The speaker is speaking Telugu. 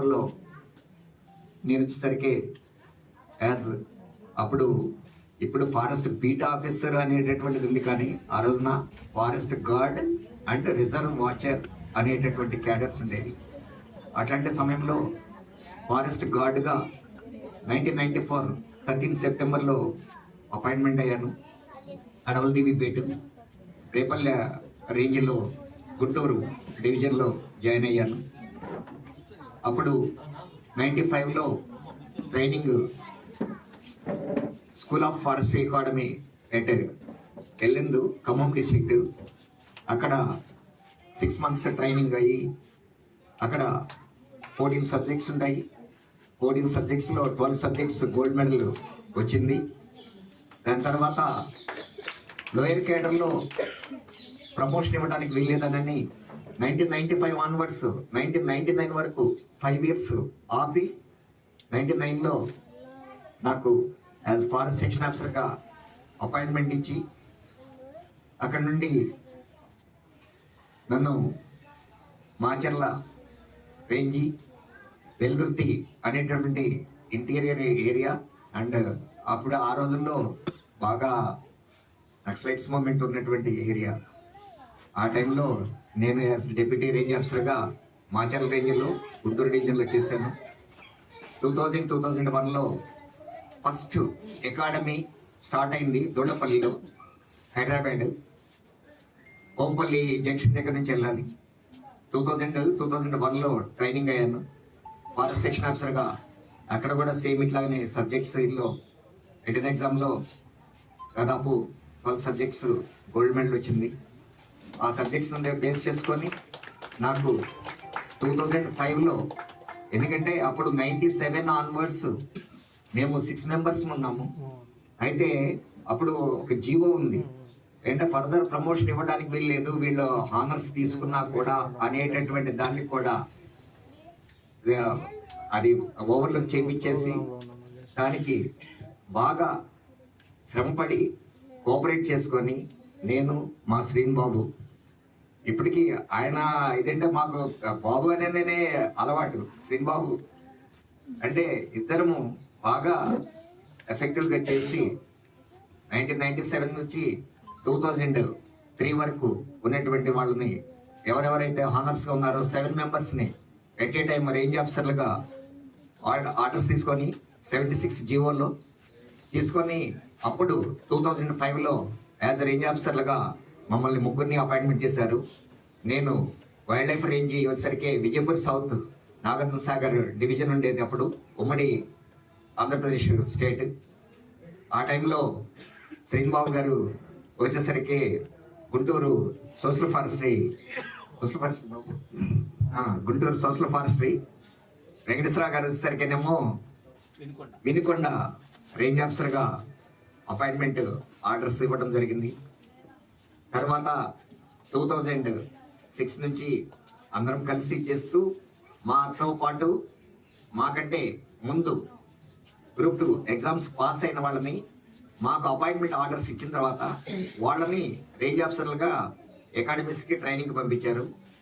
ఫోర్లో నేను వచ్చేసరికి యాజ్ అప్పుడు ఇప్పుడు ఫారెస్ట్ బీట్ ఆఫీసర్ అనేటటువంటిది ఉంది కానీ ఆ రోజున forest guard and reserve watcher అనేటటువంటి క్యాడర్స్ ఉండేవి. అట్లాంటి సమయంలో ఫారెస్ట్ గార్డ్గా నైన్టీన్ నైన్టీ ఫోర్ థర్టీన్ సెప్టెంబర్లో అపాయింట్మెంట్ అయ్యాను. అడవలదేవిపేట రేపల్లె రేంజ్లో గుంటూరు డివిజన్లో జాయిన్ అయ్యాను. అప్పుడు నైంటీ ఫైవ్లో training school of forestry academy at Yellandu Khammam district. అక్కడ సిక్స్ మంత్స్ ట్రైనింగ్ అయ్యి అక్కడ ఫోర్టీన్ సబ్జెక్ట్స్ ఉంటాయి. ఫోర్టీన్ సబ్జెక్ట్స్లో ట్వెల్వ్ సబ్జెక్ట్స్ గోల్డ్ మెడల్ వచ్చింది. దాని తర్వాత లోయర్ కేడర్లో ప్రమోషన్ ఇవ్వడానికి వీల్లేదనని nineteen ninety five onwards nineteen ninety nine వరకు ఫైవ్ ఇయర్స్ ఆపి నైన్టీ నైన్లో నాకు యాజ్ ఫారెస్ట్ సెక్షన్ ఆఫీసర్గా అపాయింట్మెంట్ ఇచ్చి అక్కడ నుండి నన్ను మాచర్ల రేంజి వెల్దుర్తి అనేటటువంటి ఇంటీరియర్ ఏరియా అండ్ అప్పుడు ఆ రోజుల్లో బాగా నక్సలైట్స్ మూమెంట్ ఉన్నటువంటి ఏరియా ఆ టైంలో నేను డిప్యూటీ రేంజ్ ఆఫీసర్గా మాచల్ రేంజ్లో గుంటూరు డివిజన్లో చేశాను. టూ థౌజండ్ టూ థౌజండ్ వన్లో ఫస్ట్ అకాడమీ స్టార్ట్ అయింది దొండపల్లిలో హైదరాబాద్. కోంపల్లి జంక్షన్ దగ్గర నుంచి వెళ్ళాలి. టూ థౌజండ్ టూ థౌజండ్ వన్లో ట్రైనింగ్ అయ్యాను. ఫారెస్ట్ సెక్షన్ ఆఫీసర్గా అక్కడ కూడా సేమ్ ఇట్లాగనే సబ్జెక్ట్స్ ఇల్లో రిటర్న్ ఎగ్జామ్లో దాదాపు ట్వెల్వ్ సబ్జెక్ట్స్ గోల్డ్ మెడల్ వచ్చింది. ఆ సబ్జెక్ట్స్ బేస్ చేసుకొని నాకు టూ థౌజండ్ ఫైవ్లో ఎందుకంటే అప్పుడు నైంటీ సెవెన్ ఆన్వర్డ్స్ మేము సిక్స్ మెంబర్స్ ఉన్నాము. అయితే అప్పుడు ఒక జీవో ఉంది. అంటే ఫర్దర్ ప్రమోషన్ ఇవ్వడానికి వీల్లేదు. వీళ్ళు హానర్స్ తీసుకున్నా కూడా అనేటటువంటి దానికి కూడా అది ఓవర్లుక్ చేపించేసి దానికి బాగా శ్రమపడి కోఆపరేట్ చేసుకొని నేను మా శ్రీన్ బాబు ఇప్పటికీ ఆయన ఇదంటే మాకు బాబు అనేనే అలవాటు శ్రీన్ బాబు అంటే ఇద్దరము బాగా ఎఫెక్టివ్గా చేసి నైన్టీన్ నైన్టీ సెవెన్ నుంచి టూ థౌజండ్ త్రీ వరకు ఉన్నటువంటి వాళ్ళని ఎవరెవరైతే హానర్స్గా ఉన్నారో సెవెన్ మెంబర్స్ని ఎట్ ఏ టైం రేంజ్ ఆఫీసర్లుగా ఆర్డర్ ఆర్డర్స్ తీసుకొని సెవెంటీ సిక్స్ జీవోలో తీసుకొని అప్పుడు టూ థౌజండ్ ఫైవ్లో యాజ్ రేంజ్ ఆఫీసర్లుగా మమ్మల్ని ముగ్గురిని అపాయింట్మెంట్ చేశారు. నేను వైల్డ్ లైఫ్ రేంజ్ వచ్చేసరికి విజయపూర్ సౌత్ నాగార్జున సాగర్ డివిజన్ ఉండేది అప్పుడు ఉమ్మడి ఆంధ్రప్రదేశ్ స్టేట్. ఆ టైంలో శ్రీనిబాబు గారు వచ్చేసరికి Guntur social forestry social forestry Guntur social forestry. Venkateswara Rao వచ్చేసరికేనేమో Vinukonda range ఆఫీసర్గా అపాయింట్మెంట్ ఆర్డర్స్ ఇవ్వడం జరిగింది. తర్వాత టూ థౌజండ్ సిక్స్ నుంచి అందరం కలిసి చేస్తూ మాతో పాటు మాకంటే ముందు గ్రూప్ టూ ఎగ్జామ్స్ పాస్ అయిన వాళ్ళని మాకు అపాయింట్మెంట్ ఆర్డర్స్ ఇచ్చిన తర్వాత వాళ్ళని రేంజ్ ఆఫీసర్లుగా అకాడమీస్కి ట్రైనింగ్ పంపించారు.